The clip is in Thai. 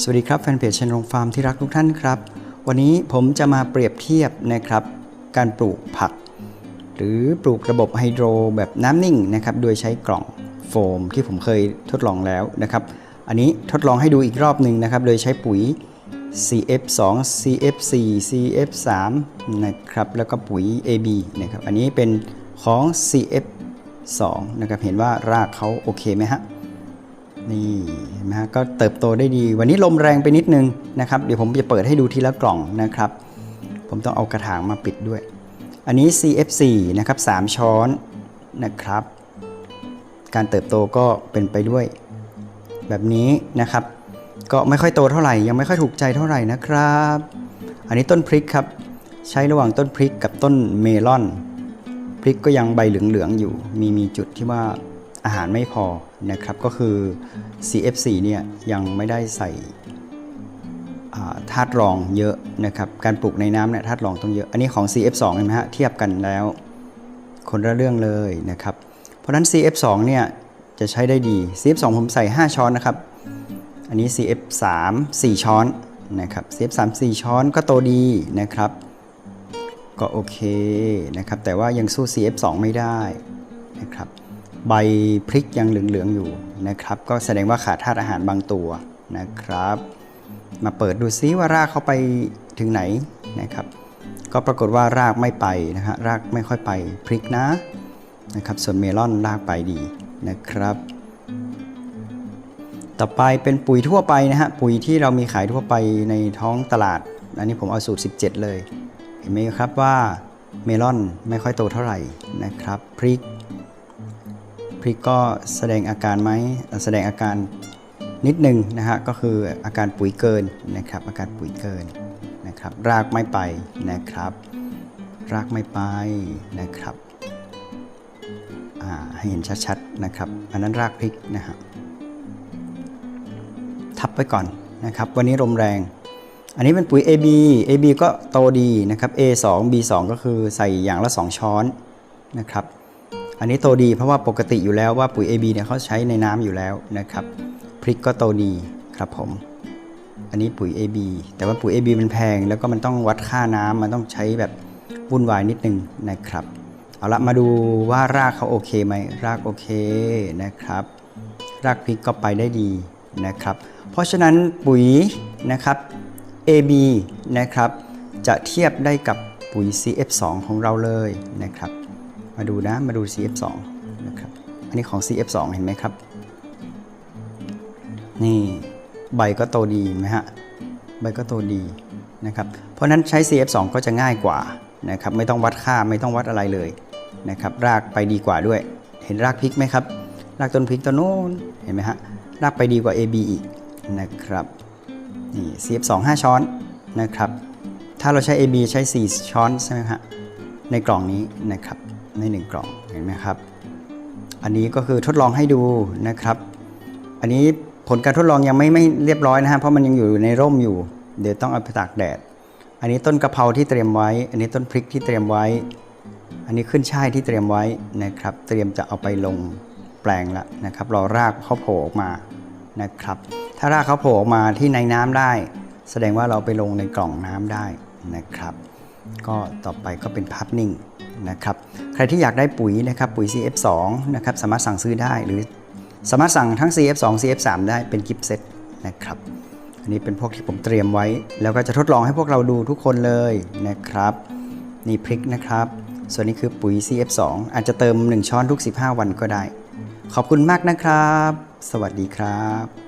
สวัสดีครับแฟนเพจชนรงฟาร์มที่รักทุกท่านครับ วันนี้ผมจะมาเปรียบเทียบนะครับ การปลูกผัก หรือปลูกระบบไฮโดรแบบน้ำนิ่งนะครับโดยใช้กล่องโฟมที่ผมเคยทดลองแล้วนะครับ อันนี้ทดลองให้ดูอีกรอบหนึ่งนะครับ โดยใช้ปุ๋ย CF2 CF4 CF3 นะครับแล้วก็ปุ๋ย AB นะครับอันนี้เป็นของ CF2 นะครับเห็นว่ารากเขาโอเคไหมฮะ นี่นไหมฮะก็เติบโตได้ดี วันนี้ลมแรงไปนิดนึงนะครับ เดี๋ยวผมจะเปิดให้ดูทีละกล่องนะครับ ผมต้องเอากระถางมาปิดด้วย อันนี้ CF4 นะครับ 3 ช้อนนะครับ การเติบโตก็เป็นไปด้วย แบบนี้นะครับ ก็ไม่ค่อยโตเท่าไหร่ ยังไม่ค่อยถูกใจเท่าไหร่นะครับ อันนี้ต้นพริกครับ ใช้ระหว่างต้นพริกกับต้นเมลอน พริกก็ยังใบเหลืองๆอยู่ มีมีจุดที่ว่า อาหารไม่พอนะครับก็คือ CF4 เนี่ยยังไม่ได้ใส่าธาตุรองเยอะนะครับการปลูกในน้ำเนี่ยธาตุรองต้องเยอะ อันนี้ของ CF2 เห็นไหมฮะเทียบกันแล้วคนละเรื่องเลยนะครับ เพราะนั้น CF2 เนี่ยจะใช้ได้ดี CF2 ผมใส่ 5 ช้อนนะครับ อันนี้ CF3 4 ช้อนนะครับ CF3 4 ช้อนก็โตดีนะครับ ก็โอเคนะครับแต่ว่ายังสู้ CF2 ไม่ได้นะครับ ใบพริกยังเหลืองๆอยู่นะครับ ก็แสดงว่าขาดธาตุอาหารบางตัวนะครับ มาเปิดดูซิว่ารากเขาไปถึงไหนนะครับ ก็ปรากฏว่ารากไม่ไปนะฮะรากไม่ค่อยไปพริกนะนะครับ ส่วนเมลอนรากไปดีนะครับ ต่อไปเป็นปุ๋ยทั่วไปนะฮะปุ๋ยที่เรามีขายทั่วไปในท้องตลาด อันนี้ผมเอาสูตร 17 เลย เห็นไหมครับว่าเมลอนไม่ค่อยโตเท่าไหร่นะครับพริก พริกก็แสดงอาการไหมแสดงอาการนิดหนึ่งนะฮะก็คืออาการปุ๋ยเกินนะครับ อาการปุ๋ยเกินนะครับ รากไม่ไปนะครับ รากไม่ไปนะครับให้เห็นชัดๆนะครับ อันนั้นรากพริกนะฮะทับไว้ก่อนนะครับ วันนี้ลมแรง อันนี้เป็นปุ๋ย AB AB ก็โตดีนะครับ A2 B2 ก็คือใส่อย่างละ 2 ช้อนนะครับ อันนี้โตดีเพราะว่าปกติอยู่แล้วว่าปุ๋ย AB เนี่ยเขาใช้ในน้ำอยู่แล้วนะครับพริกก็โตดีครับผม อันนี้ปุ๋ย AB แต่ว่าปุ๋ย AB มันแพง แล้วก็มันต้องวัดค่าน้ำมันต้องใช้แบบวุ่นวายนิดนึงนะครับเอาละมาดูว่ารากเขาโอเคไหมรากโอเคนะครับ รากพริกก็ไปได้ดีนะครับ เพราะฉะนั้นปุ๋ยนะครับ AB นะครับจะเทียบได้กับปุ๋ย CF2 ของเราเลยนะครับ มาดูนะมาดู CF2 นะครับอันนี้ของ CF2 เห็นไหมครับ นี่ใบก็โตดีไหมฮะใบก็โตดีนะครับเพราะนั้นใช้ CF2 ก็จะง่ายกว่านะครับไม่ต้องวัดค่าไม่ต้องวัดอะไรเลยนะครับรากไปดีกว่าด้วย เห็นรากพริกไหมครับ รากต้นพริกตัวโน้นเห็นไหมฮะรากไปดีกว่า AB อีกนะครับนี่ CF2 5 ช้อนนะครับถ้าเราใช้ AB ใช้ 4 ช้อนใช่ไหมฮะในกล่องนี้นะครับ ใน 1 กล่องเห็นไหมครับ อันนี้ก็คือทดลองให้ดูนะครับ อันนี้ผลการทดลองยังไม่ไม่เรียบร้อยนะฮะเพราะมันยังอยู่ในร่มอยู่ เดี๋ยวต้องเอาไปตากแดด อันนี้ต้นกะเพราที่เตรียมไว้ อันนี้ต้นพริกที่เตรียมไว้ อันนี้ขึ้นช่ายที่เตรียมไว้นะครับ เตรียมจะเอาไปลงแปลงล้วนะครับรอรากเขาโผล่ออกมานะครับ ถ้ารากเขาโผล่ออกมาที่ในน้ำได้ แสดงว่าเราไปลงในกล่องน้ำได้นะครับ ก็ต่อไปก็เป็นภาพนิ่งนะครับใครที่อยากได้ปุ๋ยนะครับปุ๋ย CF2 นะครับสามารถสั่งซื้อได้หรือสามารถสั่งทั้ง CF2 CF3 ได้เป็นกิฟต์เซตนะครับอันนี้เป็นพวกที่ผมเตรียมไว้ แล้วก็จะทดลองให้พวกเราดูทุกคนเลยนะครับนี่พริกนะครับ ส่วนนี้คือปุ๋ย CF2 อาจจะเติม 1 ช้อนทุก 15 วันก็ได้ ขอบคุณมากนะครับ สวัสดีครับ